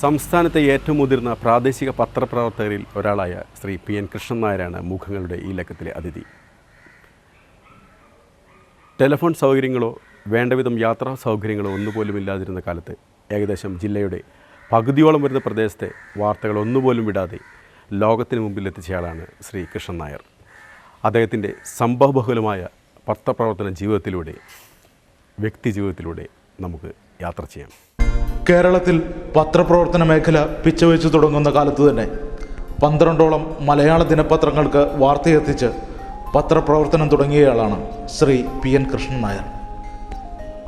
സംസ്ഥാനത്തെ ഏറ്റവും മുതിർന്ന പ്രാദേശിക പത്രപ്രവർത്തകരിൽ ഒരാളായ ശ്രീ പി എൻ കൃഷ്ണൻ നായരാണ് മുഖങ്ങളുടെ ഈ ലക്കത്തിലെ അതിഥി. ടെലിഫോൺ സൗകര്യങ്ങളോ വേണ്ടവിധം യാത്രാ സൗകര്യങ്ങളോ ഒന്നുപോലും ഇല്ലാതിരുന്ന കാലത്ത് ഏകദേശം ജില്ലയുടെ പകുതിയോളം വരുന്ന പ്രദേശത്തെ വാർത്തകൾ ഒന്നുപോലും വിടാതെ ലോകത്തിന് മുമ്പിൽ എത്തിച്ചയാളാണ് ശ്രീ കൃഷ്ണൻ നായർ. അദ്ദേഹത്തിന്റെ സംഭവബഹുലമായ പത്രപ്രവർത്തന ജീവിതത്തിലൂടെ വ്യക്തി ജീവിതത്തിലൂടെ നമുക്ക് യാത്ര ചെയ്യാം. കേരളത്തിൽ പത്രപ്രവർത്തന മേഖല പിച്ചവെച്ചു തുടങ്ങുന്ന കാലത്ത് തന്നെ പന്ത്രണ്ടോളം മലയാള ദിനപത്രങ്ങൾക്ക് വാർത്തയെത്തിച്ച് പത്രപ്രവർത്തനം തുടങ്ങിയയാളാണ് ശ്രീ പി എൻ കൃഷ്ണൻ നായർ.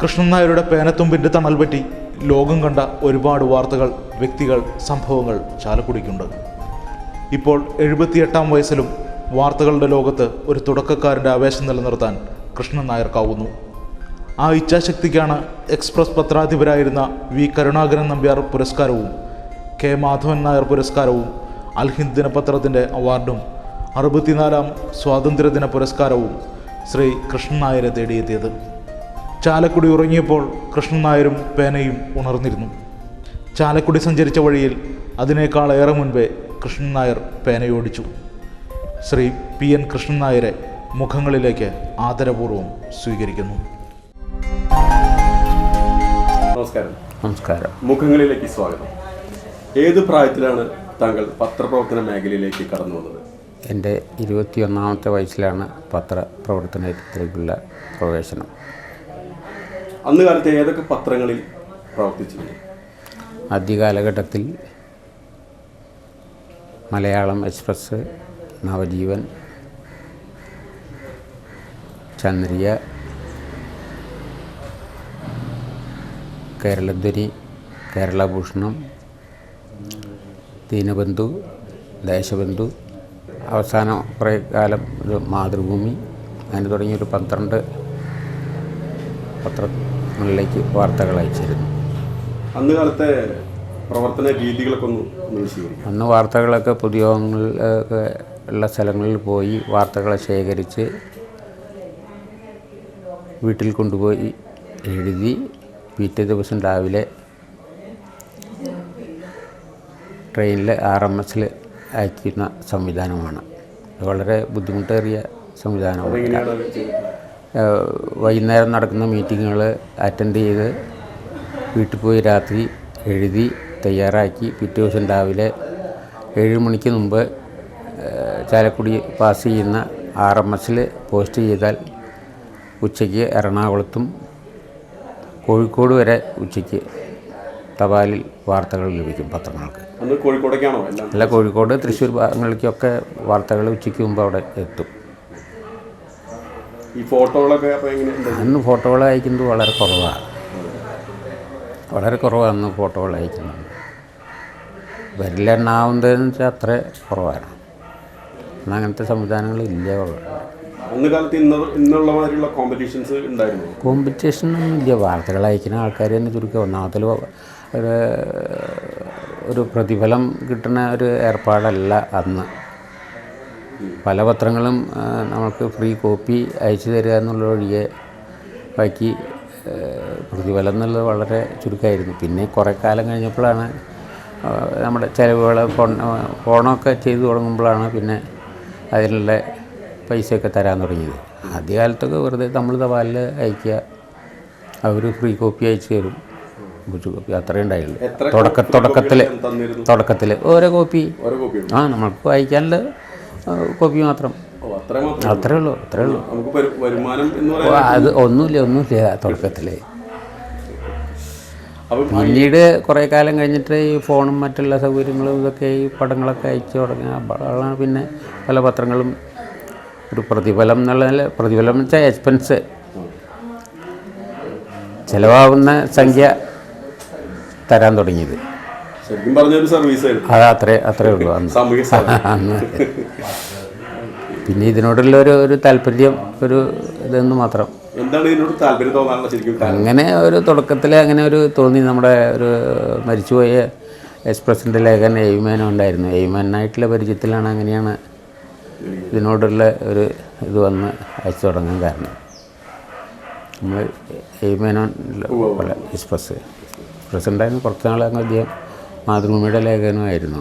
കൃഷ്ണൻ നായരുടെ പേനത്തുമ്പിന്റെ തണൽ പറ്റി ലോകം കണ്ട ഒരുപാട് വാർത്തകൾ വ്യക്തികൾ സംഭവങ്ങൾ ചാലക്കുടിക്കുണ്ട്. ഇപ്പോൾ എഴുപത്തിയെട്ടാം വയസ്സിലും വാർത്തകളുടെ ലോകത്ത് ഒരു തുടക്കക്കാരന്റെ ആവേശം നിലനിർത്താൻ കൃഷ്ണൻ നായർക്കാവുന്നു. ആ ഇച്ഛാശക്തിക്കാണ് എക്സ്പ്രസ് പത്രാധിപരായിരുന്ന വി കരുണാകരൻ നമ്പ്യാർ പുരസ്കാരവും കെ മാധവൻ നായർ പുരസ്കാരവും അൽഹിന്ദ് ദിനപത്രത്തിന്റെ അവാർഡും അറുപത്തിനാലാം സ്വാതന്ത്ര്യദിന പുരസ്കാരവും ശ്രീ കൃഷ്ണൻ നായരെ തേടിയെത്തിയത്. ചാലക്കുടി ഉറങ്ങിയപ്പോൾ കൃഷ്ണൻ നായരും പേനയും ഉണർന്നിരുന്നു. ചാലക്കുടി സഞ്ചരിച്ച വഴിയിൽ അതിനേക്കാൾ ഏറെ മുൻപേ കൃഷ്ണൻ നായർ പേനയോടിച്ചു. ശ്രീ പി എൻ കൃഷ്ണൻ നായരെ മുഖങ്ങളിലേക്ക് ആദരപൂർവം സ്വീകരിക്കുന്നു. നമസ്കാരം. നമസ്കാരം. മുഖങ്ങളിലേക്ക് സ്വാഗതം. ഏത് പ്രായത്തിലാണ് താങ്കൾ പത്രപ്രവർത്തന മേഖലയിലേക്ക് കടന്നു വന്നത്? എന്റെ ഇരുപത്തിയൊന്നാമത്തെ വയസ്സിലാണ് പത്രപ്രവർത്തനത്തിലേക്കുള്ള പ്രവേശനം. അന്ന് കാലത്ത് ഏതൊക്കെ പത്രങ്ങളിൽ പ്രവർത്തിച്ചിരുന്നു? ആദ്യ കാലഘട്ടത്തിൽ മലയാളം എക്സ്പ്രസ് നവജീവൻ ചന്ദ്രിക കേരളധ്വനി കേരളഭൂഷണം ദീനബന്ധു ദേശബന്ധു. അവസാനം കുറേ കാലം ഒരു മാതൃഭൂമി. അങ്ങനെ തുടങ്ങി ഒരു പന്ത്രണ്ട് പത്രങ്ങളിലേക്ക് വാർത്തകൾ അയച്ചിരുന്നു. അന്ന് കാലത്തെ പ്രവർത്തന രീതികളൊക്കെ ഒന്ന് ഒന്ന് അന്ന് വാർത്തകളൊക്കെ പൊതുയോഗങ്ങളിൽ ഉള്ള സ്ഥലങ്ങളിൽ പോയി വാർത്തകളെ ശേഖരിച്ച് വീട്ടിൽ കൊണ്ടുപോയി എഴുതി പിറ്റേ ദിവസം രാവിലെ ട്രെയിനിൽ ആർ എം എസിൽ അയക്കുന്ന സംവിധാനമാണ് വളരെ ബുദ്ധിമുട്ടേറിയ സംവിധാനമാണ്. വൈകുന്നേരം നടക്കുന്ന മീറ്റിങ്ങുകൾ അറ്റൻഡ് ചെയ്ത് വീട്ടിൽ പോയി രാത്രി എഴുതി തയ്യാറാക്കി പിറ്റേ ദിവസം രാവിലെ ഏഴ് മണിക്ക് മുമ്പ് ചാലക്കുടി പാസ് ചെയ്യുന്ന ആർ എം എസിൽ പോസ്റ്റ് ചെയ്താൽ ഉച്ചയ്ക്ക് എറണാകുളത്തും കോഴിക്കോട് വരെ ഉച്ചയ്ക്ക് തപാലിൽ വാർത്തകൾ ലഭിക്കും പത്രങ്ങൾക്ക്. അല്ല കോഴിക്കോട് തൃശ്ശൂർ ഭാഗങ്ങളിലേക്കൊക്കെ വാർത്തകൾ ഉച്ചയ്ക്ക് മുമ്പ് അവിടെ എത്തും. ഈ ഫോട്ടോകളൊക്കെ അന്ന് ഫോട്ടോകൾ അയക്കുന്നത് വളരെ കുറവാണ് വളരെ കുറവാണ് അന്ന് ഫോട്ടോകൾ അയക്കുന്നത്. വിരലെണ്ണാവുന്നതെന്ന് വെച്ചാൽ അത്ര കുറവാണ്. അന്ന് അങ്ങനത്തെ സംവിധാനങ്ങൾ ഇല്ല ഉണ്ടായിരുന്നു? കോമ്പറ്റീഷൻ ഇല്ല. വാർത്തകൾ അയക്കുന്ന ആൾക്കാർ തന്നെ ചുരുക്കം. ഒന്നാമത്തിൽ ഒരു ഒരു പ്രതിഫലം കിട്ടുന്ന ഒരു ഏർപ്പാടല്ല അന്ന്. പല പത്രങ്ങളും നമുക്ക് ഫ്രീ കോപ്പി അയച്ചു തരിക എന്നുള്ള ഒഴികെ ബാക്കി പ്രതിഫലം എന്നുള്ളത് വളരെ ചുരുക്കമായിരുന്നു. പിന്നെ കുറേ കാലം കഴിഞ്ഞപ്പോഴാണ് നമ്മുടെ ചിലവുകൾ ഫോൺ ഫോണൊക്കെ ചെയ്തു തുടങ്ങുമ്പോഴാണ് പിന്നെ അതിനുള്ള പൈസയൊക്കെ തരാൻ തുടങ്ങിയത് ആദ്യകാലത്തൊക്കെ വെറുതെ നമ്മൾ തപാലിൽ അയക്കുക അവർ ഫ്രീ കോപ്പി അയച്ചു തരും. ബുജ് കോപ്പി അത്രയും ഉണ്ടായുള്ളൂ. തുടക്ക തുടക്കത്തിൽ തുടക്കത്തിൽ ഓരോ കോപ്പി ആ നമ്മൾക്ക് വായിക്കാനുള്ള കോപ്പി മാത്രം. അത്ര ഉള്ളൂ. അത്രേ ഉള്ളൂ അത് ഒന്നുമില്ല ഒന്നുമില്ല തുടക്കത്തിൽ പിന്നീട് കുറേ കാലം കഴിഞ്ഞിട്ട് ഈ ഫോണും മറ്റുള്ള സൗകര്യങ്ങളും ഇതൊക്കെ ഈ പടങ്ങളൊക്കെ അയച്ചു തുടങ്ങിയ പിന്നെ പല പത്രങ്ങളും ഒരു പ്രതിഫലം എന്നുള്ള പ്രതിഫലം എന്ന് വെച്ചാൽ എക്സ്പെൻസ് ചിലവാകുന്ന സംഖ്യ തരാൻ തുടങ്ങിയത്. ശരിക്കും പറഞ്ഞൊരു സർവീസ് അത് അത്രേ അത്രേ ഉള്ളൂ. അന്ന്. അന്ന്. പിന്നെ ഇതിനോടുള്ള ഒരു ഒരു താല്പര്യം ഒരു ഇതെന്ന് മാത്രം. എന്താണ് ഇതിനോട് താല്പര്യം തോന്നാനുള്ള ശരിക്കും അങ്ങനെ ഒരു തുടക്കത്തിൽ അങ്ങനെ ഒരു തോന്നി. നമ്മുടെ ഒരു മരിച്ചുപോയ എക്സ്പ്രസിന്റെ ലേഖൻ എയ്മാനും ഉണ്ടായിരുന്നു. എയ്മാനായിട്ടുള്ള പരിചയത്തിലാണ് അങ്ങനെയാണ് ഇതിനോടുള്ള ഒരു ഇത് വന്ന് അയച്ചു തുടങ്ങാൻ കാരണം. നമ്മൾ എയ്മേനോൺ എക്സ്പ്രസ് എക്സ്പ്രസ് ഉണ്ടായിരുന്നു കുറച്ച് നാൾ അങ്ങ് അധികം മാതൃഭൂമിയുടെ ലേഖനമായിരുന്നു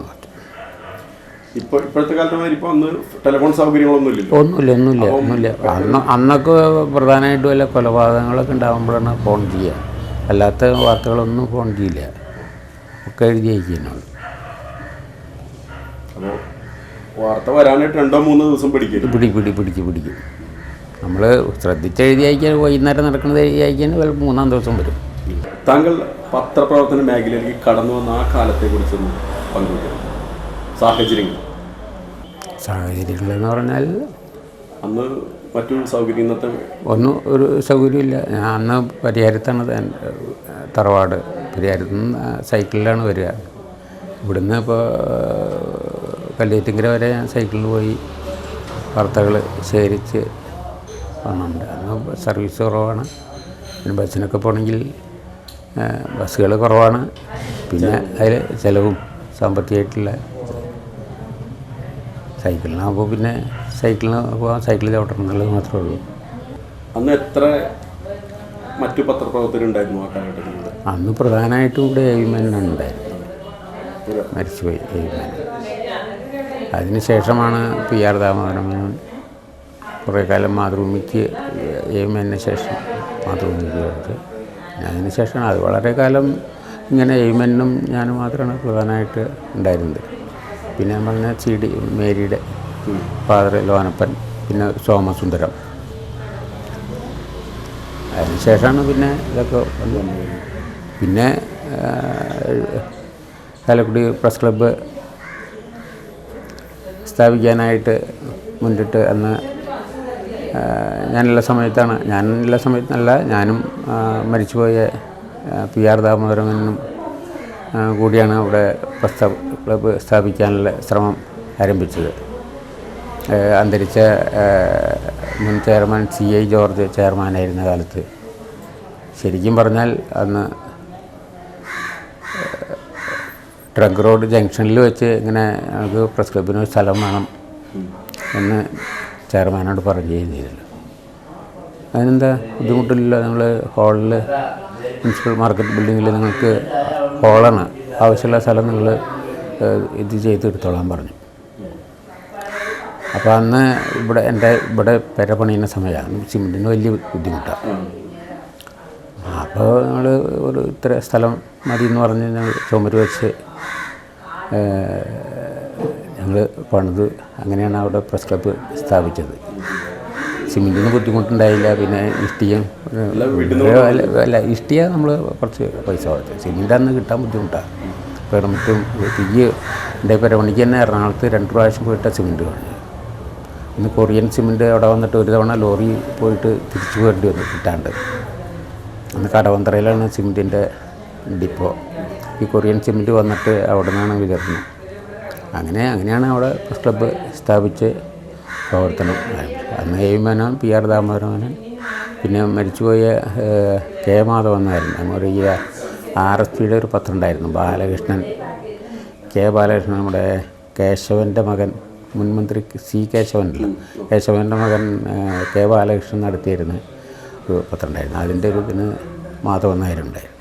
ഇപ്പോൾ ഇപ്പോഴത്തെ കാലത്ത് മാതിരി ഇപ്പോൾ അന്ന് ടെലിഫോൺ സൗകര്യങ്ങളൊന്നും ഒന്നുമില്ല ഒന്നുമില്ല ഒന്നുമില്ല. അന്ന് അന്നൊക്കെ പ്രധാനമായിട്ടും വല്ല കൊലപാതകങ്ങളൊക്കെ ഉണ്ടാകുമ്പോഴാണ് ഫോൺ ചെയ്യുക. അല്ലാത്ത വാർത്തകളൊന്നും ഫോൺ ചെയ്യില്ല. ഒക്കെ എഴുതി അയക്കുന്നുള്ളൂ അപ്പോൾ വാർത്ത വരാനായിട്ട് രണ്ടോ മൂന്നോ ദിവസം പിടിക്കും പിടി പിടി പിടിച്ച് പിടിക്കും നമ്മൾ ശ്രദ്ധിച്ച് എഴുതി അയക്കാൻ വൈകുന്നേരം നടക്കുന്നത് എഴുതി അയക്കാൻ ചിലപ്പോൾ മൂന്നാം ദിവസം വരും. താങ്കൾ പത്രപ്രവർത്തന മേഖലയിലേക്ക് കടന്നു വന്ന ആ കാലത്തെക്കുറിച്ചൊന്ന് പങ്കുവയ്ക്കണം സാഹചര്യങ്ങൾ. എന്ന് പറഞ്ഞാൽ അന്ന് മറ്റു സൗകര്യം ഇന്നത്തെ ഒന്നും ഒരു സൗകര്യമില്ല. ഞാൻ അന്ന് പരിഹാരത്താണ് തറവാട്. പരിഹാരത്തു നിന്ന് സൈക്കിളിലാണ് വരിക. ഇവിടുന്ന് ഇപ്പോൾ കല്ലേറ്റിങ്കര വരെ ഞാൻ സൈക്കിളിൽ പോയി വാർത്തകൾ ശേഖരിച്ച് വന്നിട്ടുണ്ട് അന്ന് സർവീസ് കുറവാണ്. പിന്നെ ബസ്സിനൊക്കെ പോകണമെങ്കിൽ ബസ്സുകൾ കുറവാണ്. പിന്നെ അതിൽ ചിലവും സാമ്പത്തികമായിട്ടുള്ള സൈക്കിളിനാകുമ്പോൾ പിന്നെ സൈക്കിളിന് പോകാൻ സൈക്കിളിൽ ചവിട്ടണം എന്നുള്ളത് മാത്രമേ ഉള്ളൂ. അന്ന് എത്ര മറ്റു പത്രപ്രവർത്തകരുണ്ടായിരുന്നു ആ കാലഘട്ടത്തിൽ അന്ന് പ്രധാനമായിട്ടും ഇവിടെ എയ്മനാണ് ഉണ്ടായിരുന്നു മരിച്ചുപോയി എയ്മൻ അതിനുശേഷമാണ് പി ആർ ദാമോദരമേനോൻ കുറേ കാലം മാതൃഭൂമിക്ക് എം എയ്മന് ശേഷം മാതൃഭൂമിക്ക് അതിനുശേഷമാണ് അതിന് ശേഷമാണ് അത് വളരെ കാലം ഇങ്ങനെ എയ്മനും ഞാൻ മാത്രമാണ് പ്രധാനമായിട്ട് ഉണ്ടായിരുന്നത്. പിന്നെ ഞാൻ പറഞ്ഞ സി ഡി മേരിയുടെ ഫാദർ ലോനപ്പൻ പിന്നെ സോമസുന്ദരം. അതിനുശേഷമാണ് പിന്നെ ഇതൊക്കെ പിന്നെ കാലക്കുടി പ്രസ് ക്ലബ്ബ് സ്ഥാപിക്കാനായിട്ട് മുന്നിട്ട് അന്ന് ഞാനുള്ള സമയത്താണ്. ഞാനുള്ള സമയത്തല്ല ഞാനും മരിച്ചുപോയ പി ആർ ദാമോദരമനും കൂടിയാണ് അവിടെ പ്രസ്താവ ക്ലബ്ബ് സ്ഥാപിക്കാനുള്ള ശ്രമം ആരംഭിച്ചത്. അന്തരിച്ച മുൻ ചെയർമാൻ സി ഐ ജോർജ് ചെയർമാനായിരുന്ന കാലത്ത്. ശരിക്കും പറഞ്ഞാൽ അന്ന് ട്രങ്ക് റോഡ് ജംഗ്ഷനിൽ വെച്ച് ഇങ്ങനെ നമുക്ക് പ്രസ് ക്ലബിന് സ്ഥലം വേണം എന്ന് ചെയർമാനോട് പറയുകയും ചെയ്തില്ല അതിനെന്താ ബുദ്ധിമുട്ടില്ല നമ്മൾ ഹാളിൽ മുനിസിപ്പൽ മാർക്കറ്റ് ബിൽഡിങ്ങിൽ നിങ്ങൾക്ക് ഹാളാണ് ആവശ്യമുള്ള സ്ഥലം നിങ്ങൾ ഇത് ചെയ്തെടുത്തോളാൻ പറഞ്ഞു. അപ്പോൾ അന്ന് ഇവിടെ എന്റെ ഇവിടെ പെര പണിയുന്ന സമയമാണ്. സിമെന്റിന് വലിയ ബുദ്ധിമുട്ടാണ് അപ്പോൾ ഞങ്ങൾ ഒരു ഇത്ര സ്ഥലം മതി എന്ന് പറഞ്ഞ് ഞങ്ങൾ ചുമര് വെച്ച് ഞങ്ങൾ പണിത് അങ്ങനെയാണ് അവിടെ പ്രസ് ക്ലബ്ബ് സ്ഥാപിച്ചത്. സിമെന്റിന് ബുദ്ധിമുട്ടുണ്ടായില്ല പിന്നെ ഇഷ്ടിയും അല്ല ഇഷ്ടിയ നമ്മൾ കുറച്ച് പൈസ കൊടുത്തു. സിമെന്റ് അന്ന് കിട്ടാൻ ബുദ്ധിമുട്ടാണ് പെർമിറ്റും തീയ് എന്റെ പരമണിക്ക് തന്നെ എറണാകുളത്ത് രണ്ട് പ്രാവശ്യം പോയിട്ട സിമെന്റ് വാങ്ങി. ഇന്ന് കൊറിയൻ സിമെന്റ് അവിടെ വന്നിട്ട് ഒരു തവണ ലോറി പോയിട്ട് തിരിച്ചു വേണ്ടി വന്നു കിട്ടാണ്ട്. അന്ന് കടവന്തറയിലാണ് സിമെന്റിന്റെ ഡിപ്പോ. ഈ കൊറിയൻ സിമെന്റ് വന്നിട്ട് അവിടെ നിന്നാണ് വിതരണം. അങ്ങനെ അങ്ങനെയാണ് അവിടെ പ്രസ് ക്ലബ്ബ് സ്ഥാപിച്ച് പ്രവർത്തനം. അന്ന് എയ്മനോൻ പി ആർ ദാമോദരമേനോൻ പിന്നെ മരിച്ചുപോയ കെ മാധവൻ എന്നായിരുന്നു നമ്മുടെ ഈ ആർ എസ് പിയുടെ ഒരു പത്രം ഉണ്ടായിരുന്നു ബാലകൃഷ്ണൻ. കെ ബാലകൃഷ്ണൻ നമ്മുടെ കേശവന്റെ മകൻ മുൻമന്ത്രി സി കേശവനല്ലോ. കേശവന്റെ മകൻ കെ ബാലകൃഷ്ണൻ നടത്തിയിരുന്ന ഒരു പത്രം ഉണ്ടായിരുന്നു അതിന്റെ ഒരു ഇതിന് മാധവൻ നായരുണ്ടായിരുന്നു.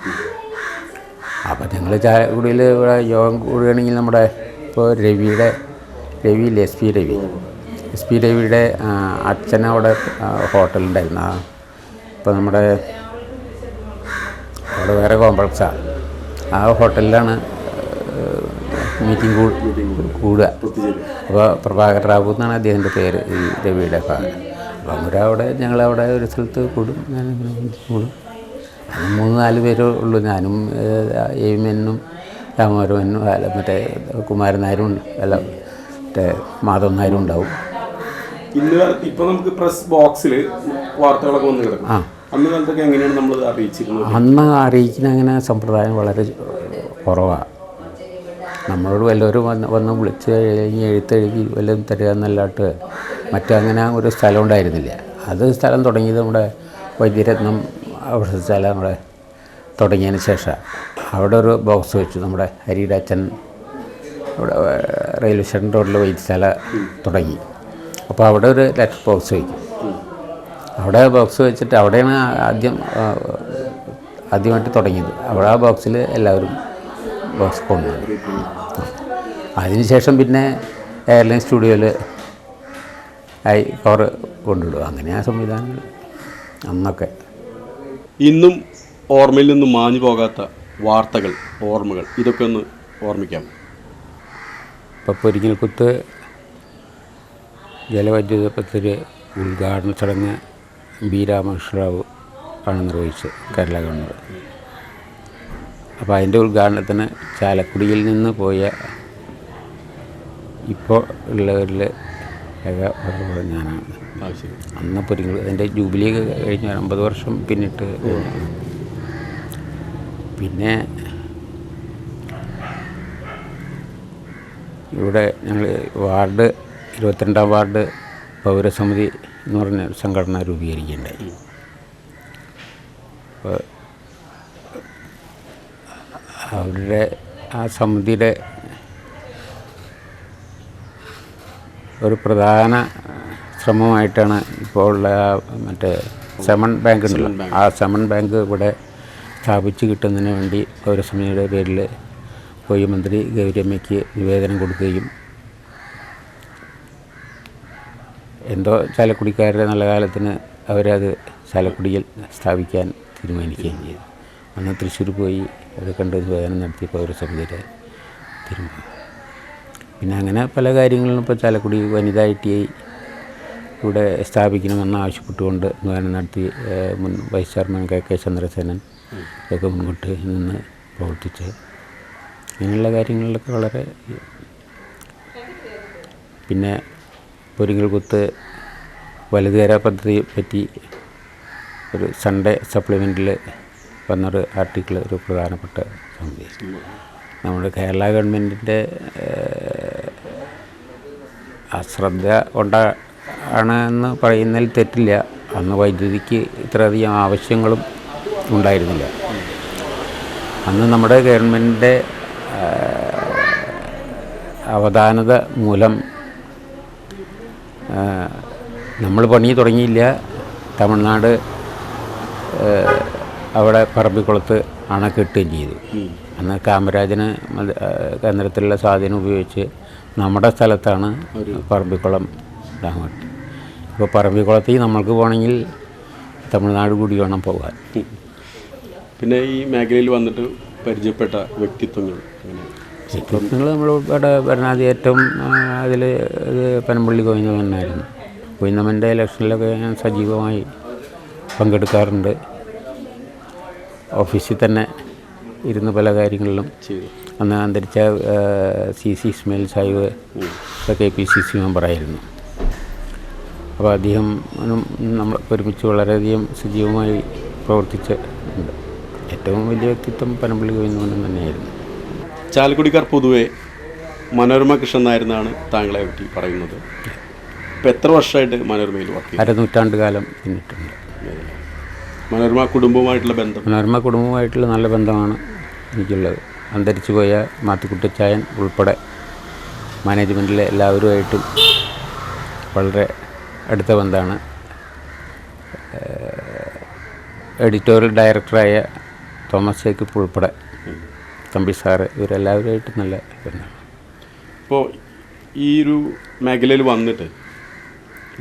അപ്പോൾ ഞങ്ങൾ കുടിയിൽ ഇവിടെ യോഗം കൂടുകയാണെങ്കിൽ നമ്മുടെ ഇപ്പോൾ രവിയുടെ രവി ഇല്ലേ? S P Ravi. S P രവിയുടെ അച്ഛൻ ആ, ഹോട്ടലുണ്ടായിരുന്നു ആ ഇപ്പോൾ നമ്മുടെ അവിടെ വേറെ കോംപ്ലക്സാണ് ആ ഹോട്ടലിലാണ് മീറ്റിംഗ് കൂടുക. അപ്പോൾ പ്രഭാകർ റാവു എന്നാണ് അദ്ദേഹത്തിന്റെ പേര് ഈ രവിയുടെ ഭാഗം. അപ്പോൾ അവരവിടെ അവിടെ ഞങ്ങളവിടെ ഒരു സ്ഥലത്ത് കൂടും ഞാൻ കൂടും. മൂന്ന് നാല് പേരേ ഉള്ളൂ. ഞാനും എയ്മനും രാമവരമനും അല്ല മറ്റേ കുമാരൻ നായരും അല്ല മറ്റേ മാധവൻ നായരും ഉണ്ടാവും. ഇന്ന് ഇപ്പൊ നമുക്ക് പ്രസ് ബോക്സിൽ വാർത്തകളൊക്കെ വന്ന് കിടക്കും. അന്ന് കാലത്തൊക്കെ എങ്ങനെയാണ് നമ്മൾ അറിയിച്ചിരുന്നത്? അന്ന് അറിയിക്കുന്ന അങ്ങനെ സമ്പ്രദായം വളരെ കുറവാണ് നമ്മളോട് വല്ലവരും വന്ന് വന്ന് വിളിച്ച് കഴിഞ്ഞ് എഴുത്തെഴുതി വല്ലതും തരിക എന്നല്ലാട്ട് മറ്റങ്ങനെ ഒരു സ്ഥലം ഉണ്ടായിരുന്നില്ല. അത് സ്ഥലം തുടങ്ങിയത് നമ്മുടെ വൈദ്യരത്നം ചില നമ്മുടെ തുടങ്ങിയതിന് ശേഷം അവിടെ ഒരു ബോക്സ് വെച്ചു. നമ്മുടെ ഹരിയുടെ അച്ഛൻ ഇവിടെ റെയിൽവേ സ്റ്റേഷൻ റോഡിൽ വൈദ്യശാല തുടങ്ങി. അപ്പോൾ അവിടെ ഒരു ലെറ്റർ ബോക്സ് വയ്ക്കും അവിടെ ബോക്സ് വെച്ചിട്ട് അവിടെയാണ് ആദ്യം ആദ്യമായിട്ട് തുടങ്ങിയത്. അവിടെ ആ ബോക്സിൽ എല്ലാവരും ബോക്സ് കൊണ്ടുവന്നു അതിനുശേഷം പിന്നെ എയർലൈൻ സ്റ്റുഡിയോയിൽ ആയി കവർ കൊണ്ടുവിടും അങ്ങനെ ആ സംവിധാനങ്ങൾ അന്നൊക്കെ. ഇന്നും ഓർമ്മയിൽ നിന്നും മാഞ്ഞു പോകാത്ത വാർത്തകൾ ഓർമ്മകൾ ഇതൊക്കെ ഒന്ന് ഓർമ്മിക്കാം. ഇപ്പോൾ പൊരിങ്ങൽക്കുത്ത് കുത്ത് ജലവൈദ്യുത പദ്ധതി ഉദ്ഘാടന ചടങ്ങ് ബി രാമകൃഷ്ണറാവു ആണ് നിർവഹിച്ചത് കേരള ഗവൺമെന്റ് അപ്പോൾ അതിന്റെ ഉദ്ഘാടനത്തിന് ചാലക്കുടിയിൽ നിന്ന് പോയ ഇപ്പോൾ ഉള്ളവരിൽ ശരി. അന്ന് പൊരിങ്ങൾ അതിന്റെ ജൂബിലി കഴിഞ്ഞ അമ്പത് വർഷം പിന്നിട്ട് പിന്നെ ഇവിടെ ഞങ്ങൾ വാർഡ് ഇരുപത്തിരണ്ടാം വാർഡ് പൗരസമിതി എന്ന് പറഞ്ഞ സംഘടന രൂപീകരിക്കുകയുണ്ടായി. അപ്പോൾ അവരുടെ ആ സമിതിയുടെ ഒരു പ്രധാന ശ്രമമായിട്ടാണ് ഇപ്പോൾ ഉള്ള മറ്റേ സെമൺ ബാങ്ക് ഉണ്ടല്ലോ. ആ സെമൺ ബാങ്ക് ഇവിടെ സ്ഥാപിച്ചു കിട്ടുന്നതിന് വേണ്ടി പൗരസമിതിയുടെ പേരിൽ പോയി മന്ത്രി ഗൗരിയമ്മയ്ക്ക് നിവേദനം കൊടുക്കുകയും എന്തോ ചാലക്കുടിക്കാരുടെ നല്ല കാലത്തിന് അവരത് ചാലക്കുടിയിൽ സ്ഥാപിക്കാൻ തീരുമാനിക്കുകയും ചെയ്തു. അന്ന് തൃശ്ശൂർ പോയി അത് കണ്ട് നിവേദനം നടത്തി പൗരസമിതിയുടെ തീരുമാനം. പിന്നെ അങ്ങനെ പല കാര്യങ്ങളിലും ഇപ്പോൾ ചാലക്കുടി വനിതാ ഐ ടി ഐ ഇവിടെ സ്ഥാപിക്കണമെന്ന് ആവശ്യപ്പെട്ടുകൊണ്ട് നിവേദനം നടത്തി മുൻ vice chairman K K Chandrasenan ഒക്കെ മുൻകൂട്ട് നിന്ന് പ്രവർത്തിച്ച് ഇങ്ങനെയുള്ള കാര്യങ്ങളിലൊക്കെ വളരെ പിന്നെ പൊരിങ്ങൽ കുത്ത് വലുതുകര പദ്ധതിയെ പറ്റി ഒരു സൺഡേ സപ്ലിമെന്റിൽ വന്നൊരു ആർട്ടിക്കിൾ ഒരു പ്രധാനപ്പെട്ട സംഗതി നമ്മുടെ കേരള ഗവൺമെന്റിന്റെ അശ്രദ്ധ കൊണ്ടാണ് എന്ന് പറയുന്നതിൽ തെറ്റില്ല. അന്ന് വൈദ്യുതിക്ക് ഇത്രയധികം ആവശ്യങ്ങളും ഉണ്ടായിരുന്നില്ല. അന്ന് നമ്മുടെ ഗവൺമെന്റിന്റെ അവധാനത മൂലം നമ്മൾ പണി തുടങ്ങിയില്ല. തമിഴ്നാട് അവിടെ പറമ്പിക്കുളത്ത് അണ കെട്ടുകയും ചെയ്തു. അന്ന് കാമരാജന് കേന്ദ്രത്തിലുള്ള സ്വാധീനം ഉപയോഗിച്ച് നമ്മുടെ സ്ഥലത്താണ് പറമ്പിക്കുളം ഡാം ഇപ്പോൾ പറമ്പിക്കുളത്തേക്ക് നമ്മൾക്ക് പോകണമെങ്കിൽ തമിഴ്നാട് കൂടി വേണം പോകാൻ. പിന്നെ ഈ മേഖലയിൽ വന്നിട്ട് പരിചയപ്പെട്ട വ്യക്തിത്വങ്ങൾ വ്യക്തിത്വങ്ങൾ നമ്മൾ ഇവിടെ ഭരണാധി ഏറ്റവും അതിൽ പനമ്പള്ളി ഗോവിന്ദമനായിരുന്നു ഗോവിന്ദമന്റെ ഇലക്ഷനിലൊക്കെ ഞാൻ സജീവമായി പങ്കെടുക്കാറുണ്ട്. ഓഫീസിൽ തന്നെ ഇരുന്ന് പല കാര്യങ്ങളിലും ചെയ്തു. അന്ന് അന്തരിച്ച C C Ismail Sahib K P C C മെമ്പറായിരുന്നു. അപ്പോൾ അദ്ദേഹം നമ്മൾ ഒരുമിച്ച് വളരെയധികം സജീവമായി പ്രവർത്തിച്ച് ഉണ്ട്. ഏറ്റവും വലിയ വ്യക്തിത്വം പനമ്പള്ളി ഗോവിന്ദമനം തന്നെയായിരുന്നു. ചാലക്കുടിക്കാർ പൊതുവെ മനോരമ കൃഷ്ണൻ നായർ എന്നാണ് താങ്കളെ പറ്റി പറയുന്നത്. ഇപ്പം എത്ര വർഷമായിട്ട് മനോരമയിൽ വർക്ക് അരനൂറ്റാണ്ട് കാലം പിന്നിട്ടുണ്ട്. മനോരമ കുടുംബവുമായിട്ടുള്ള ബന്ധം? മനോരമ കുടുംബവുമായിട്ടുള്ള നല്ല ബന്ധമാണ് എനിക്കുള്ളത്. അന്തരിച്ചു പോയ മാത്തുക്കുട്ടിച്ചായൻ ഉൾപ്പെടെ മാനേജ്മെന്റിലെ എല്ലാവരുമായിട്ടും വളരെ അടുത്ത ബന്ധമാണ്. എഡിറ്റോറിയൽ ഡയറക്ടറായ തോമസ് ജേക്കബ് ഉൾപ്പെടെ തമ്പി സാറ് ഇവരെല്ലാവരുമായിട്ടും നല്ല ബന്ധമാണ്. ഇപ്പോൾ ഈ ഒരു മേഖലയിൽ വന്നിട്ട്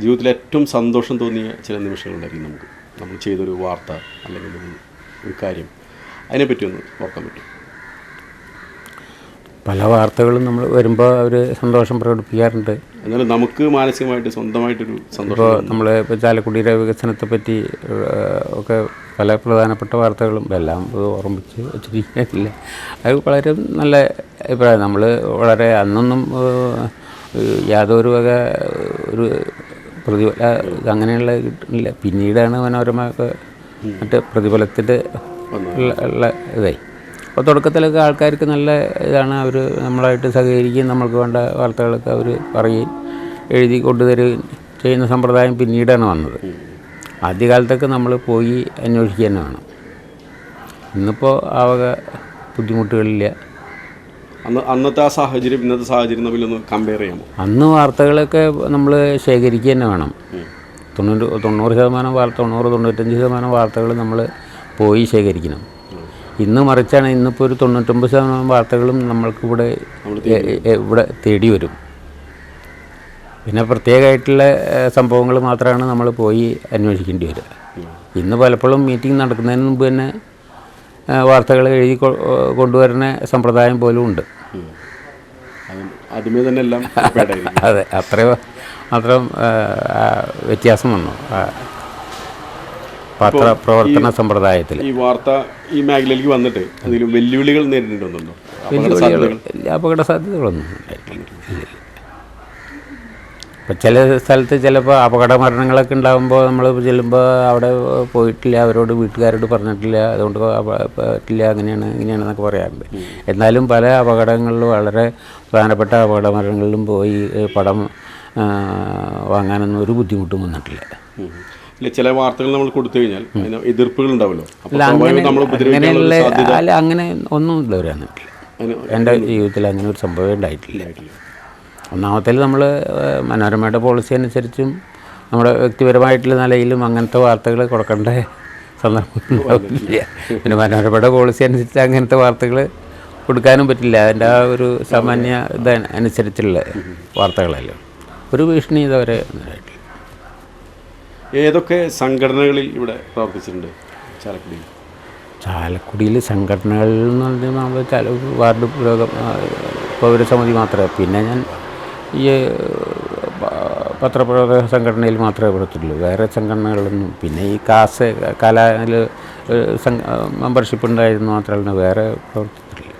ജീവിതത്തിൽ ഏറ്റവും സന്തോഷം തോന്നിയ ചില നിമിഷങ്ങളുണ്ടായിരിക്കും നമുക്ക്. നമ്മൾ ചെയ്തൊരു വാർത്ത അല്ലെങ്കിൽ ഒരു കാര്യം. അതിനെപ്പറ്റി ഒന്ന് ഓർക്കാൻ പറ്റും പല വാർത്തകളും നമ്മൾ വരുമ്പോൾ അവർ സന്തോഷം പ്രകടിപ്പിക്കാറുണ്ട്. എന്നാലും നമുക്ക് മാനസികമായിട്ട് സ്വന്തമായിട്ടൊരു ഇപ്പോൾ സന്തോഷം നമ്മൾ ഇപ്പോൾ ചാലക്കുടിയുടെ വികസനത്തെ പറ്റി ഒക്കെ പല പ്രധാനപ്പെട്ട വാർത്തകളും എല്ലാം ഇത് ഓർമ്മിച്ച് വെച്ചിരിക്കുന്നില്ല അത് വളരെ നല്ല അഭിപ്രായം. നമ്മൾ വളരെ അന്നൊന്നും ഏഹ്, യാതൊരു വക ഒരു പ്രതിഫല അങ്ങനെയുള്ള കിട്ടുന്നില്ല പിന്നീടാണ് മനോരമ ഒക്കെ മറ്റേ പ്രതിഫലത്തിന്റെ ഉള്ള ഉള്ള ഇതായി അപ്പോൾ തുടക്കത്തിലൊക്കെ ആൾക്കാർക്ക് നല്ല ഇതാണ് അവർ നമ്മളായിട്ട് സഹകരിക്കുകയും നമ്മൾക്ക് വേണ്ട വാർത്തകളൊക്കെ അവർ പറയുകയും എഴുതി കൊണ്ടുതരുകയും ചെയ്യുന്ന സമ്പ്രദായം പിന്നീടാണ് വന്നത്. ആദ്യകാലത്തൊക്കെ നമ്മൾ പോയി അന്വേഷിക്കുക തന്നെ വേണം. ഇന്നിപ്പോൾ ആ വക ബുദ്ധിമുട്ടുകളില്ല. അന്ന് അന്നത്തെ ആ സാഹചര്യം ഇന്നത്തെ സാഹചര്യം തമ്മിലൊന്ന് കമ്പയർ ചെയ്യാമോ? അന്ന് വാർത്തകളൊക്കെ നമ്മൾ ശേഖരിക്കുക തന്നെ വേണം. തൊണ്ണൂറ് തൊണ്ണൂറ് ശതമാനം വാർത്ത തൊണ്ണൂറ് തൊണ്ണൂറ്റഞ്ച് ശതമാനം വാർത്തകൾ നമ്മൾ പോയി ശേഖരിക്കണം. ഇന്ന് മറിച്ചാണ് ഇന്നിപ്പോൾ ഒരു തൊണ്ണൂറ്റൊമ്പത് ശതമാനം വാർത്തകളും നമ്മൾക്കിവിടെ ഇവിടെ തേടി വരും. പിന്നെ പ്രത്യേകമായിട്ടുള്ള സംഭവങ്ങൾ മാത്രമാണ് നമ്മൾ പോയി അന്വേഷിക്കേണ്ടി വരിക. ഇന്ന് പലപ്പോഴും മീറ്റിംഗ് നടക്കുന്നതിന് മുമ്പ് തന്നെ വാർത്തകൾ എഴുതി കൊണ്ടുവരുന്ന സമ്പ്രദായം പോലും ഉണ്ട്. ആദ്യമേ തന്നെ എല്ലാം അതെ അത്ര മാത്രം വ്യത്യാസം വന്നു. ആ, പത്ര സമ്പ്രദായത്തിൽ. ഈ വാർത്ത ഈ മേഖലയിലേക്ക് വന്നിട്ട് എന്തെങ്കിലും വെല്ലുവിളികൾ നേരിടേണ്ടതുണ്ടോ? അപകട വെല്ലുവിളികൾ സാധ്യതകൾ അപകട സാധ്യതകളൊന്നും. ഇപ്പം ചില സ്ഥലത്ത് ചിലപ്പോൾ അപകട മരണങ്ങളൊക്കെ ഉണ്ടാകുമ്പോൾ നമ്മൾ ചെല്ലുമ്പോൾ അവിടെ പോയിട്ടില്ല അവരോട് വീട്ടുകാരോട് പറഞ്ഞിട്ടില്ല അതുകൊണ്ട് പറ്റില്ല അങ്ങനെയാണ് ഇങ്ങനെയാണെന്നൊക്കെ പറയാറുണ്ട്. എന്നാലും പല അപകടങ്ങളിലും വളരെ പ്രധാനപ്പെട്ട അപകട മരണങ്ങളിലും പോയി പടം വാങ്ങാനൊന്നും ഒരു ബുദ്ധിമുട്ടും വന്നിട്ടില്ല. ഇല്ല ചില വാർത്തകൾ നമ്മൾ കൊടുത്തു കഴിഞ്ഞാൽ അതിന് എതിർപ്പുകൾ ഉണ്ടാവല്ലോ. അല്ല അങ്ങനെ ഒന്നും ഇല്ല എന്റെ ജീവിതത്തിൽ അങ്ങനെ ഒരു സംഭവം ഉണ്ടായിട്ടില്ല. ഒന്നാമത്തെ നമ്മൾ മനോരമയുടെ പോളിസി അനുസരിച്ചും നമ്മുടെ വ്യക്തിപരമായിട്ടുള്ള നിലയിലും അങ്ങനത്തെ വാർത്തകൾ കൊടുക്കേണ്ട സന്ദർഭം ഉണ്ടാവില്ല പിന്നെ മനോരമയുടെ പോളിസി അനുസരിച്ച് അങ്ങനത്തെ വാർത്തകൾ കൊടുക്കാനും പറ്റില്ല. അതിന്റെ ആ ഒരു സാമാന്യ ഇത് അനുസരിച്ചുള്ള വാർത്തകളല്ലോ. ഒരു ഭീഷണി ഇതുവരെ ഉണ്ടായിട്ടില്ല ഏതൊക്കെ സംഘടനകളിൽ ഇവിടെ പ്രവർത്തിച്ചിട്ടുണ്ട്? ചാലക്കുടിയിൽ ചാലക്കുടിയിൽ സംഘടനകളിൽ എന്ന് പറഞ്ഞാൽ നമ്മൾ ചാല വാർഡ് പുരോഗ പൗരസമിതി മാത്രമേ. പിന്നെ ഞാൻ ഈ പത്രപ്രവർത്തക സംഘടനയിൽ മാത്രമേ പ്രവർത്തിച്ചുള്ളൂ വേറെ സംഘടനകളൊന്നും പിന്നെ ഈ കാസ് കലയിൽ മെമ്പർഷിപ്പ് ഉണ്ടായിരുന്നു മാത്രമല്ല വേറെ പ്രവർത്തിച്ചിട്ടില്ല.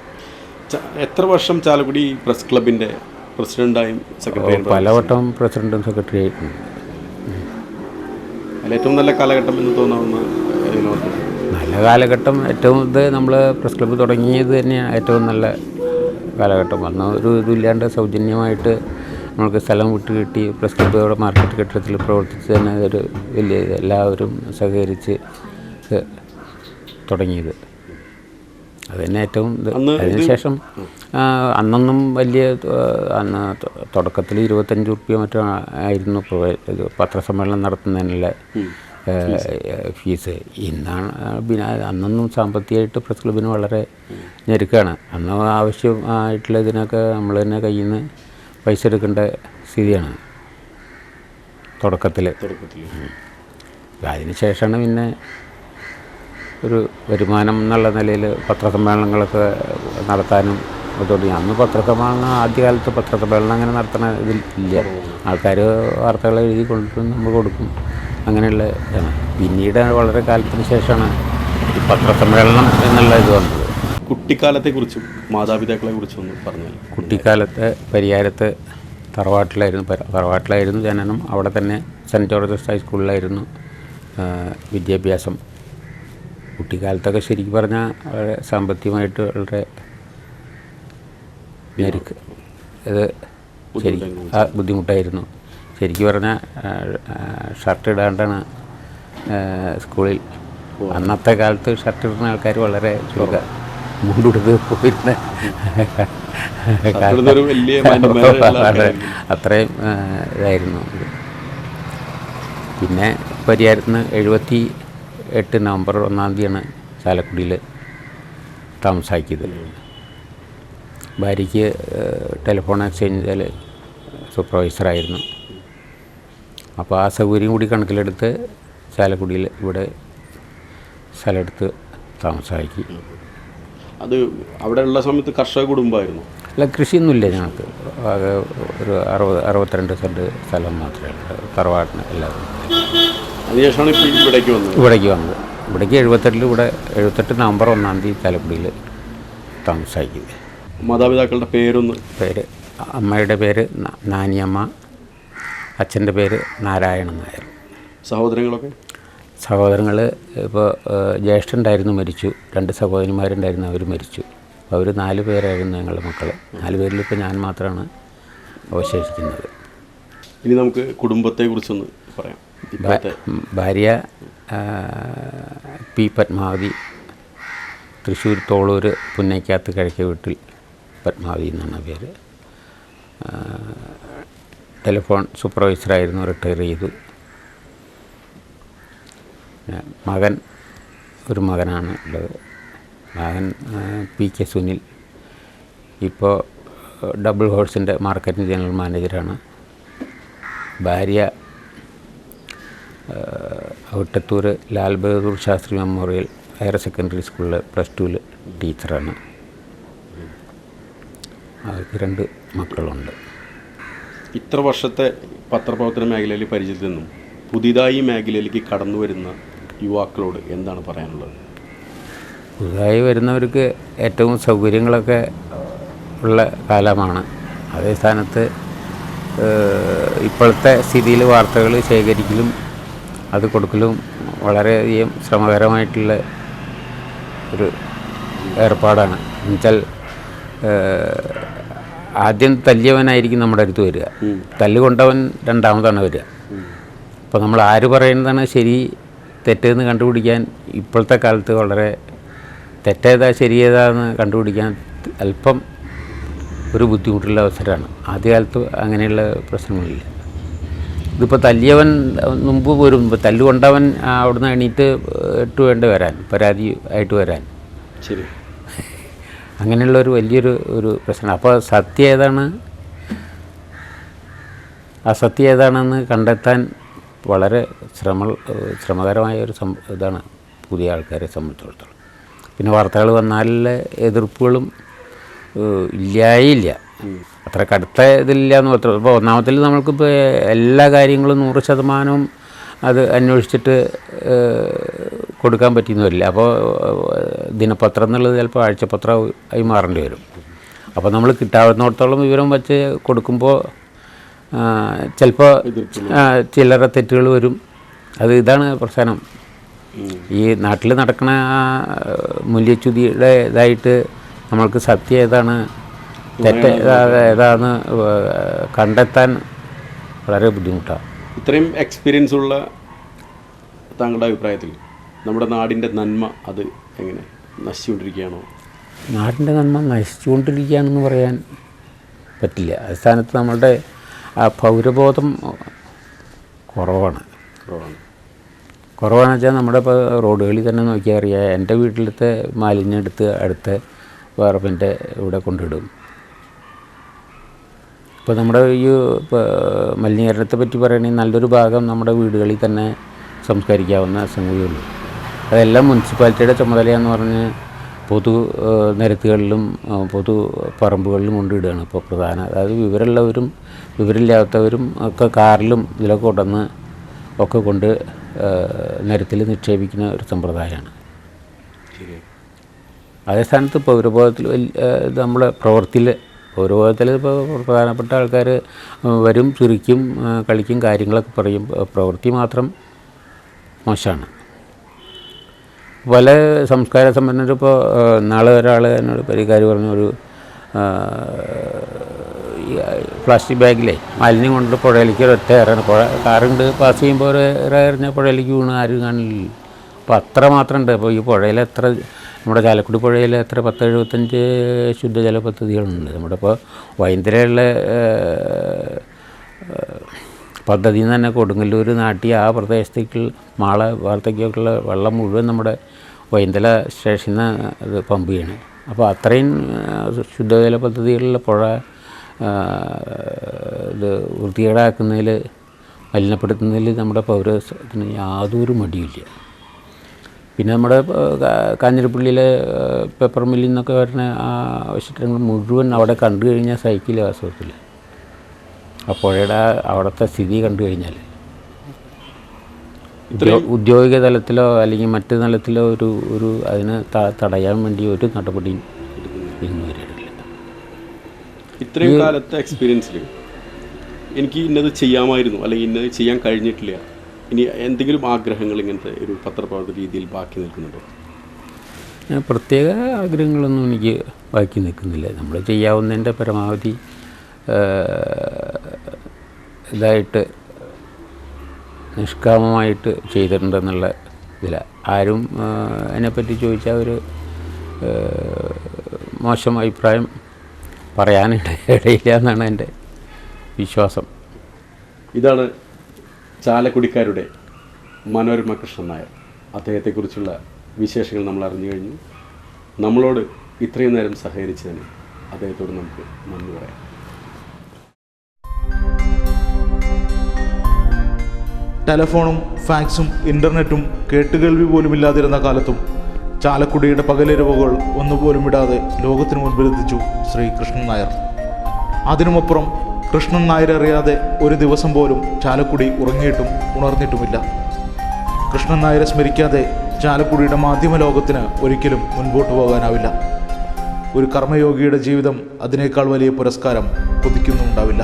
എത്ര വർഷം ചാലക്കുടി പ്രസ് ക്ലബിന്റെ പ്രസിഡന്റായും സെക്രട്ടറി പലവട്ടം പ്രസിഡന്റും സെക്രട്ടറി ആയിട്ടുണ്ട് ഏറ്റവും നല്ല കാലഘട്ടം എന്ന് തോന്നാവുന്ന നല്ല കാലഘട്ടം ഏറ്റവും ഇത് നമ്മൾ പ്രസ് ക്ലബ്ബ് തുടങ്ങിയത് തന്നെയാണ് ഏറ്റവും നല്ല കാലഘട്ടം. അന്ന് ഒരു ഇതില്ലാണ്ട് സൗജന്യമായിട്ട് നമുക്ക് സ്ഥലം വിട്ട് കിട്ടി പ്രസ് ക്ലബ്ബ് അവിടെ മാർക്കറ്റ് കെട്ടിടത്തിൽ പ്രവർത്തിച്ച് തന്നെ ഒരു വലിയ എല്ലാവരും സഹകരിച്ച് തുടങ്ങിയത്. അത് തന്നെ ഏറ്റവും അതിനുശേഷം അന്നൊന്നും വലിയ അന്ന് തുടക്കത്തിൽ ഇരുപത്തഞ്ച് റുപ്യ മറ്റോ ആയിരുന്നു ഇത് പത്രസമ്മേളനം നടത്തുന്നതിനുള്ള ഫീസ്. ഇന്നാണ് പിന്നെ അന്നൊന്നും സാമ്പത്തികമായിട്ട് പ്രസ് ക്ലബിന് വളരെ ഞെരുക്കാണ്. അന്ന് ആവശ്യമായിട്ടുള്ള ഇതിനൊക്കെ നമ്മൾ തന്നെ കയ്യിൽ നിന്ന് പൈസ എടുക്കേണ്ട സ്ഥിതിയാണ് തുടക്കത്തിൽ. തുടക്കത്തിൽ. അതിന് ശേഷമാണ് പിന്നെ ഒരു വരുമാനം എന്നുള്ള നിലയിൽ പത്രസമ്മേളനങ്ങളൊക്കെ നടത്താനും തുടങ്ങി അന്ന് പത്രസമ്മേളനം ആദ്യകാലത്ത് പത്രസമ്മേളനം അങ്ങനെ നടത്തണ ഇതിൽ ഇല്ല. ആൾക്കാർ വാർത്തകൾ എഴുതി കൊണ്ടിട്ടും നമ്മൾ കൊടുക്കും. അങ്ങനെയുള്ള ഇതാണ്. പിന്നീട് വളരെ കാലത്തിന് ശേഷമാണ് ഈ പത്രസമ്മേളനം എന്നുള്ള ഇത് വന്നത്. കുട്ടിക്കാലത്തെക്കുറിച്ചും മാതാപിതാക്കളെ കുറിച്ചും ഒന്ന് പറഞ്ഞു കുട്ടിക്കാലത്തെ പരിയാരത്ത് തറവാട്ടിലായിരുന്നു. തറവാട്ടിലായിരുന്നു ജനനം. അവിടെ തന്നെ സെന്റ് ജോർജസ് ഹൈസ്കൂളിലായിരുന്നു വിദ്യാഭ്യാസം കുട്ടിക്കാലത്തൊക്കെ ശരിക്കും പറഞ്ഞാൽ വളരെ സാമ്പത്തികമായിട്ട് വളരെ ഞെരുക്ക്. ഇത് ശരിക്കും ആ ബുദ്ധിമുട്ടായിരുന്നു. ശരിക്കും പറഞ്ഞാൽ ഷർട്ട് ഇടാണ്ടാണ് സ്കൂളിൽ അന്നത്തെ കാലത്ത് ഷർട്ട് ഇടുന്ന ആൾക്കാർ വളരെ ചുരുക്കം മുണ്ടുടുത്ത് പോയിരുന്ന. അത്രയും ഇതായിരുന്നു. പിന്നെ പരിയാരത്തിന് എഴുപത്തി എട്ട് നവംബർ ഒന്നാം തീയതിയാണ് ചാലക്കുടിയിൽ താമസാക്കിയത്. ഭാര്യയ്ക്ക് ടെലിഫോൺ എക്സ്ചേഞ്ചിൽ സൂപ്പർവൈസറായിരുന്നു അപ്പോൾ ആ സൗകര്യം കൂടി കണക്കിലെടുത്ത് ചാലക്കുടിയിൽ ഇവിടെ സ്ഥലമെടുത്ത് താമസമാക്കി അത് അവിടെയുള്ള സമയത്ത് കർഷക കുടുംബമായിരുന്നു? അല്ല കൃഷിയൊന്നുമില്ല ഞങ്ങൾക്ക്. ഒരു അറുപത് അറുപത്തിരണ്ട് സെന്റ് സ്ഥലം മാത്രമേ ഉള്ളൂ. തറവാട്ടിന് എല്ലാവരും അതിനുശേഷമാണ് ഇവിടേക്ക് വന്നത്. ഇവിടേക്ക് വന്നത്. ഇവിടേക്ക് എഴുപത്തെട്ടിൽ ഇവിടെ എഴുപത്തെട്ട് നവംബർ ഒന്നാം തീയതി ചാലക്കുടിയിൽ താമസാക്കിയത് മാതാപിതാക്കളുടെ പേരൊന്ന്. പേര് അമ്മയുടെ പേര് നാനിയമ്മ അച്ഛന്റെ പേര് നാരായണൻ നായർ. സഹോദരങ്ങളൊക്കെ? സഹോദരങ്ങൾ ഇപ്പോൾ ജ്യേഷ്ഠനുണ്ടായിരുന്നു മരിച്ചു. രണ്ട് സഹോദരിമാരുണ്ടായിരുന്നു അവർ മരിച്ചു. അവർ നാല് പേരായിരുന്നു ഞങ്ങളുടെ മക്കൾ നാല് പേരിൽ ഇപ്പോൾ ഞാൻ മാത്രമാണ് അവശേഷിക്കുന്നത്. ഇനി നമുക്ക് കുടുംബത്തെക്കുറിച്ചൊന്ന് പറയാം. ഭാര്യ പി പത്മാവതി തൃശ്ശൂർ തോളൂർ പുന്നയ്ക്കകത്ത് കിഴക്കേ വീട്ടിൽ പത്മാവതി എന്നാണ് പേര്. ടെലിഫോൺ സൂപ്പർവൈസറായിരുന്നു റിട്ടയർ ചെയ്തു. മകൻ ഒരു മകനാണ് ഉള്ളത്. മകൻ പി കെ സുനിൽ. ഇപ്പോൾ ഡബിൾ ഹോഴ്സിന്റെ മാർക്കറ്റിംഗ് ജനറൽ മാനേജറാണ്. ഭാര്യ Avittathur Lal Bahadur Shastri memorial higher secondary സ്കൂളിലെ പ്ലസ് ടുവിൽ ടീച്ചറാണ്. അവർക്ക് രണ്ട് മക്കളുണ്ട്. ഇത്ര വർഷത്തെ പത്രപ്രവർത്തന മേഖലയിൽ പരിചയത്തിൽ നിന്നും പുതിയതായി മേഖലയിലേക്ക് കടന്നു വരുന്ന യുവാക്കളോട് എന്താണ് പറയാനുള്ളത്? പുതുതായി വരുന്നവർക്ക് ഏറ്റവും സൗകര്യങ്ങളൊക്കെ ഉള്ള കാലമാണ്. അതേ സ്ഥാനത്ത് ഇപ്പോഴത്തെ സ്ഥിതിയിൽ വാർത്തകൾ ശേഖരിക്കലും അത് കൊടുക്കലും വളരെയധികം ശ്രമകരമായിട്ടുള്ള ഒരു ഏർപ്പാടാണ്. എന്നുവെച്ചാൽ ആദ്യം തല്ലിയവനായിരിക്കും നമ്മുടെ അടുത്ത് വരിക. തല്ലുകൊണ്ടവൻ രണ്ടാമതാണ് വരിക. അപ്പോൾ നമ്മൾ ആര് പറയുന്നതാണ് ശരി തെറ്റെന്ന് കണ്ടുപിടിക്കാൻ ഇപ്പോഴത്തെ കാലത്ത് വളരെ തെറ്റേതാ ശരിയേതാന്ന് കണ്ടുപിടിക്കാൻ അല്പം ഒരു ബുദ്ധിമുട്ടുള്ള അവസരമാണ്. ആദ്യകാലത്ത് അങ്ങനെയുള്ള പ്രശ്നങ്ങളില്ല. ഇതിപ്പോൾ തല്ലിയവൻ മുമ്പ് വരും ഇപ്പോൾ തല്ലുകൊണ്ടവൻ അവിടുന്ന് എണീറ്റ് ഇട്ട് വേണ്ട വരാൻ പരാതി ആയിട്ട് വരാൻ. ശരി. അങ്ങനെയുള്ള ഒരു വലിയൊരു ഒരു പ്രശ്നം. അപ്പോൾ സത്യം ഏതാണ്? അസത്യം ഏതാണെന്ന് കണ്ടെത്താൻ വളരെ ശ്രമ ശ്രമകരമായ ഒരു സം ഇതാണ് പുതിയ ആൾക്കാരെ സംബന്ധിച്ചിടത്തോളം. പിന്നെ വാർത്തകൾ വന്നാലുള്ള എതിർപ്പുകളും ഇല്ലായില്ല. അത്ര കടുത്ത ഇതില്ല എന്ന് മാത്രം. ഇപ്പോൾ ഒന്നാമത്തിൽ നമ്മൾക്കിപ്പോൾ എല്ലാ കാര്യങ്ങളും നൂറ് ശതമാനവും അത് അന്വേഷിച്ചിട്ട് കൊടുക്കാൻ പറ്റിയെന്ന് വരില്ല അപ്പോൾ ദിനപത്രം എന്നുള്ളത് ചിലപ്പോൾ ആഴ്ചപത്രം ആയി മാറേണ്ടി വരും. അപ്പോൾ നമ്മൾ കിട്ടാവുന്നിടത്തോളം വിവരം വെച്ച് കൊടുക്കുമ്പോൾ ചിലപ്പോൾ ചില്ലറ തെറ്റുകൾ വരും. അത് ഇതാണ് പ്രശ്നം. ഈ നാട്ടിൽ നടക്കുന്ന മൂല്യച്യുതിയുടെ ഇതായിട്ട് നമ്മൾക്ക് സത്യം ഏതാണ്? തെറ്റ് ഏതാ- ഏതാന്ന് ഏഹ് കണ്ടെത്താൻ വളരെ ബുദ്ധിമുട്ടാണ്. ഇത്രയും എക്സ്പീരിയൻസ് ഉള്ള താങ്കളുടെ അഭിപ്രായത്തിൽ നമ്മുടെ നാടിന്റെ നന്മ അത് എങ്ങനെ നശിച്ചുകൊണ്ടിരിക്കുകയാണോ? നാടിന്റെ നന്മ നശിച്ചുകൊണ്ടിരിക്കുകയാണെന്ന് പറയാൻ പറ്റില്ല. അടിസ്ഥാനത്ത് നമ്മളുടെ ആ പൗരബോധം കുറവാണ്. കുറവാണ്. കുറവാണെന്ന് വെച്ചാൽ നമ്മുടെ ഇപ്പോൾ റോഡുകളിൽ തന്നെ നോക്കിയാൽ അറിയാം. എന്റെ വീട്ടിലത്തെ മാലിന്യം എടുത്ത് അടുത്ത പറമ്പിന്റെ ഇവിടെ കൊണ്ടിടും. ഇപ്പോൾ നമ്മുടെ ഈ മലിനീകരണത്തെ പറ്റി പറയുകയാണെങ്കിൽ നല്ലൊരു ഭാഗം നമ്മുടെ വീടുകളിൽ തന്നെ സംസ്കരിക്കാവുന്ന സംഗതിയുള്ളൂ അതെല്ലാം മുനിസിപ്പാലിറ്റിയുടെ ചുമതലയെന്ന് പറഞ്ഞ് പൊതു നിരത്തുകളിലും പൊതു പറമ്പുകളിലും കൊണ്ടിടുകയാണ് ഇപ്പോൾ പ്രധാന. അതായത് വിവരമുള്ളവരും വിവരമില്ലാത്തവരും ഒക്കെ കാറിലും ഇതിലൊക്കെ കൊണ്ടുവന്ന് ഒക്കെ കൊണ്ട് നിരത്തിൽ നിക്ഷേപിക്കുന്ന ഒരു സമ്പ്രദായമാണ്. അതേ സ്ഥാനത്ത് പൗരബോധത്തിൽ വലിയ ഏഹ്, ഇത് വിധത്തിൽ ഇപ്പോൾ പ്രധാനപ്പെട്ട ആൾക്കാർ വരും ചിരിക്കും കളിക്കും കാര്യങ്ങളൊക്കെ പറയും. പ്രവൃത്തി മാത്രം മോശമാണ് പല സംസ്കാര സമ്പന്നരും ഇപ്പോൾ നാളെ ഒരാൾ എന്നോട് പരിഹാരം പറഞ്ഞ ഒരു പ്ലാസ്റ്റിക് ബാഗിലെ മാലിന്യം കൊണ്ട് പുഴയിലേക്ക് ഒരൊറ്റ ഇറങ്ങണം പുഴ കാറുണ്ട് പാസ് ചെയ്യുമ്പോൾ ഒരു ഇറ എറിഞ്ഞാൽ പുഴയിലേക്ക് വീണ് ആരും കാണില്ല. അപ്പോൾ അത്ര മാത്രം ഉണ്ട്. അപ്പോൾ ഈ പുഴയിൽ എത്ര നമ്മുടെ ചാലക്കുടി പുഴയിൽ എത്ര? പത്ത് എഴുപത്തഞ്ച് ശുദ്ധജല പദ്ധതികളുണ്ട്. നമ്മുടെ ഇപ്പോൾ വൈന്തരയുള്ള പദ്ധതിയിൽ നിന്ന് തന്നെ കൊടുങ്ങല്ലൂർ നാട്ടി ആ പ്രദേശത്തേക്കുള്ള മാള വാർത്തയ്ക്കൊക്കെയുള്ള വെള്ളം മുഴുവൻ നമ്മുടെ വൈന്തല സ്റ്റേഷനിൽ നിന്ന് ഇത് പമ്പ് ചെയ്യണം. അപ്പോൾ അത്രയും ശുദ്ധജല പദ്ധതികളിലെ പുഴ ഇത് വൃത്തികേടാക്കുന്നതിൽ മലിനപ്പെടുത്തുന്നതിൽ നമ്മുടെ പൗരത്തിന് യാതൊരു മടിയില്ല പിന്നെ നമ്മുടെ കാഞ്ഞിരപ്പള്ളിയിലെ പേപ്പർ മില്ലിൽ നിന്നൊക്കെ വരുന്ന ആ അവശിഷ്ടങ്ങൾ മുഴുവൻ അവിടെ കണ്ടു കഴിഞ്ഞാൽ സൈക്കിൾ വാസ്തവത്തിൽ ആ പുഴയുടെ അവിടുത്തെ സ്ഥിതി കണ്ടു കഴിഞ്ഞാൽ. ഉദ്യോ- ഉദ്യോഗിക തലത്തിലോ അല്ലെങ്കിൽ മറ്റു തലത്തിലോ ഒരു ഒരു അതിനെ തടയാൻ വേണ്ടി ഒരു നടപടിയും ഇന്ന് ഇത്രയും കാലത്തെ എക്സ്പീരിയൻസിൽ എനിക്ക് ഇന്നത് ചെയ്യാമായിരുന്നു അല്ലെങ്കിൽ ഇന്നത് ചെയ്യാൻ കഴിഞ്ഞിട്ടില്ല. ഇനി എന്തെങ്കിലും ആഗ്രഹങ്ങൾ ഇങ്ങനത്തെ ഒരു പത്രപ്രവർത്തന രീതിയിൽ ബാക്കി നിൽക്കുന്നുണ്ടോ? ഞാൻ പ്രത്യേക ആഗ്രഹങ്ങളൊന്നും എനിക്ക് ബാക്കി നിൽക്കുന്നില്ല. നമ്മൾ ചെയ്യാവുന്നതിന്റെ പരമാവധി ഇതായിട്ട് നിഷ്കാമമായിട്ട് ചെയ്തിട്ടുണ്ടെന്നുള്ള ഇതില്ല ആരും അതിനെപ്പറ്റി ചോദിച്ചാൽ ഒരു മോശം അഭിപ്രായം പറയാനിട ഇടയില്ല എന്നാണ് എന്റെ വിശ്വാസം. ഇതാണ് ചാലക്കുടിക്കാരുടെ മനോരമ കൃഷ്ണൻ നായർ. അദ്ദേഹത്തെക്കുറിച്ചുള്ള വിശേഷങ്ങൾ നമ്മൾ അറിഞ്ഞു കഴിഞ്ഞു. നമ്മളോട് ഇത്രയും നേരം സഹകരിച്ചതിന് അദ്ദേഹത്തോട് നമുക്ക് നന്ദി പറയാം. ടെലഫോണും ഫാക്സും ഇന്റർനെറ്റും കേട്ടുകേൾവി പോലും ഇല്ലാതിരുന്ന കാലത്തും ചാലക്കുടിയുടെ പകലിരവുകൾ ഒന്നുപോലും ഇടാതെ ലോകത്തിന് മുൻപിലെത്തിച്ചു ശ്രീ കൃഷ്ണൻ നായർ. അതിനുമപ്പുറം കൃഷ്ണൻ നായർ അറിയാതെ ഒരു ദിവസം പോലും ചാലക്കുടി ഉറങ്ങിയിട്ടും ഉണർന്നിട്ടുമില്ല. കൃഷ്ണൻ നായരെ സ്മരിക്കാതെ ചാലക്കുടിയുടെ മാധ്യമ ലോകത്തിന് ഒരിക്കലും മുൻപോട്ട് പോകാനാവില്ല. ഒരു കർമ്മയോഗിയുടെ ജീവിതം അതിനേക്കാൾ വലിയ പുരസ്കാരം കൊതിക്കുന്നുണ്ടാവില്ല.